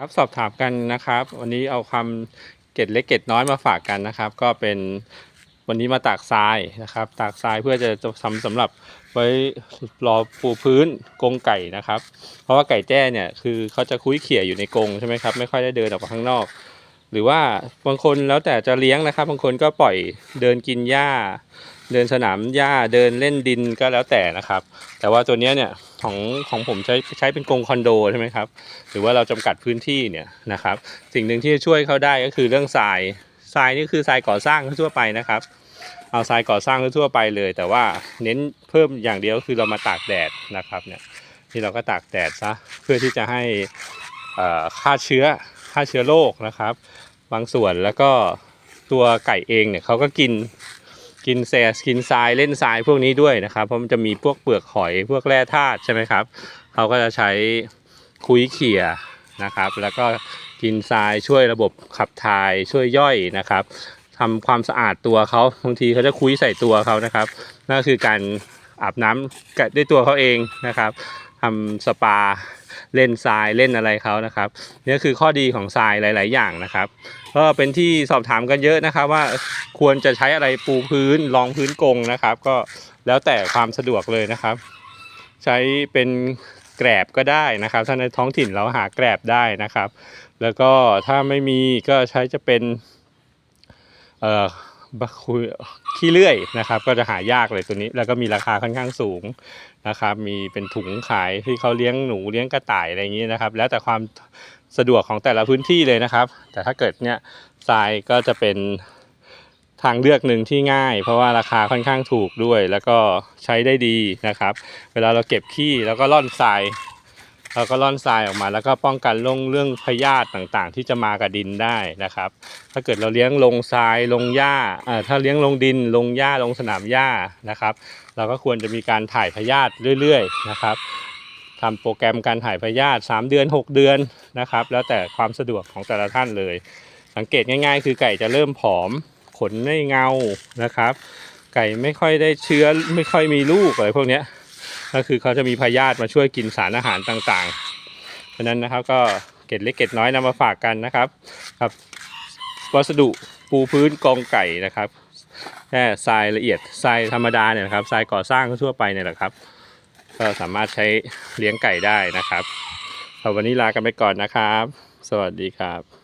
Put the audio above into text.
ครับสอบถามกันนะครับ วันนี้เอาคำเกร็ดเล็กเกร็ดน้อยมาฝากกันนะครับ ก็เป็นวันนี้มาตากทรายนะครับ ตากทรายเพื่อจะทำสำหรับไว้รอปูพื้นกรงไก่นะครับ เพราะว่าไก่แจ้เนี่ยคือเขาจะคุ้ยเขี่ยอยู่ในกรงใช่ไหมครับไม่ค่อยได้เดินออกมาข้างนอก หรือว่าบางคนแล้วแต่จะเลี้ยงนะครับ บางคนก็ปล่อยเดินกินหญ้า เดินสนามหญ้าเดินเล่นดินก็แล้วแต่นะครับ แต่ว่าตัวนี้เนี่ยของของผมใช้ใช้เป็นกรงคอนโดใช่ไหมครับหรือว่าเราจำกัดพื้นที่เนี่ยนะครับสิ่งหนึ่งที่จะช่วยเขาได้ก็คือเรื่องทรายทรายนี่คือทรายก่อสร้างทั่วไปนะครับ เอาทรายก่อสร้างทั่วไปเลย แต่ว่าเน้นเพิ่มอย่างเดียวคือเรามาตากแดดนะครับเนี่ยที่เราก็ตากแดดซะเพื่อที่จะให้อ่อฆ่าเชื้อฆ่าเชื้อโรคนะครับ บางส่วนแล้วก็ตัวไก่เองเนี่ยเขาก็กิน กินแซกินทรายเล่นทรายพวกนี้ด้วยนะครับเพราะมันจะมีพวกเปลือกหอยพวกแร่ธาตุใช่ไหมครับเขาก็จะใช้คุยเขี่ยนะครับ แล้วก็กินทรายช่วยระบบขับถ่ายช่วยย่อยนะครับทำความสะอาดตัวเขาบางทีเขาจะคุยใส่ตัวเขานะครับนั่นคือการอาบน้ำกับด้วยตัวเขาเองนะครับ ทำสปาเล่นทรายเล่นอะไรเขานะครับนี่คือข้อดีของทรายหลาย ๆ อย่างนะครับก็เป็นที่สอบถามกันเยอะนะครับ ว่าควรจะใช้อะไรปูพื้นรองพื้นกงนะครับ ก็แล้วแต่ความสะดวกเลยนะครับ ใช้เป็นแกรบก็ได้นะครับ ถ้าในท้องถิ่นเราหาแกรบได้นะครับ แล้วก็ถ้าไม่มีก็ใช้จะเป็นเอ่อ บะคุยขี้เลื่อยนะครับ ก็จะหายากเลยตัวนี้ แล้วก็มีราคาค่อนข้างสูงนะครับ มีเป็นถุงขายที่เขาเลี้ยงหนูเลี้ยงกระต่ายอะไรอย่างนี้นะครับ แล้วแต่ความสะดวกของแต่ละพื้นที่เลยนะครับ แต่ถ้าเกิดเนี่ยทรายก็จะเป็นทางเลือกหนึ่งที่ง่าย เพราะว่าราคาค่อนข้างถูกด้วย แล้วก็ใช้ได้ดีนะครับ เวลาเราเก็บขี้แล้วก็ร่อนทราย เราก็ร่อนทรายออกมา แล้วก็ป้องกันเรื่องเรื่องพยาธิต่างๆ ที่จะมากับดินได้นะครับ ถ้าเกิดเราเลี้ยงลงทรายลงหญ้าถ้าเลี้ยงลงดินลงหญ้าลงสนามหญ้านะครับ เราก็ควรจะมีการถ่ายพยาธิเรื่อยๆนะครับทำโปรแกรมการถ่ายพยาธิ3เดือน 6 เดือนนะครับ แล้วแต่ความสะดวกของแต่ละท่านเลย สังเกตง่ายๆ คือไก่จะเริ่มผอมขนไม่เงานะครับ ไก่ไม่ค่อยได้เชื้อไม่ค่อยมีลูกอะไรพวกนี้ ก็คือเขาจะมีพยาธิมาช่วยกินสารอาหารต่างๆ เพราะนั้นนะครับก็เกร็ดเล็กเกร็ดน้อยนำมาฝากกันนะครับครับวัสดุปูพื้นกองไก่นะครับแค่ทรายละเอียดทรายธรรมดาเนี่ยนะครับทรายก่อสร้างทั่วไปเนี่ยแหละครับ ก็สามารถใช้เลี้ยงไก่ได้นะครับเอาวันนี้ลากันไปก่อนนะครับ สวัสดีครับ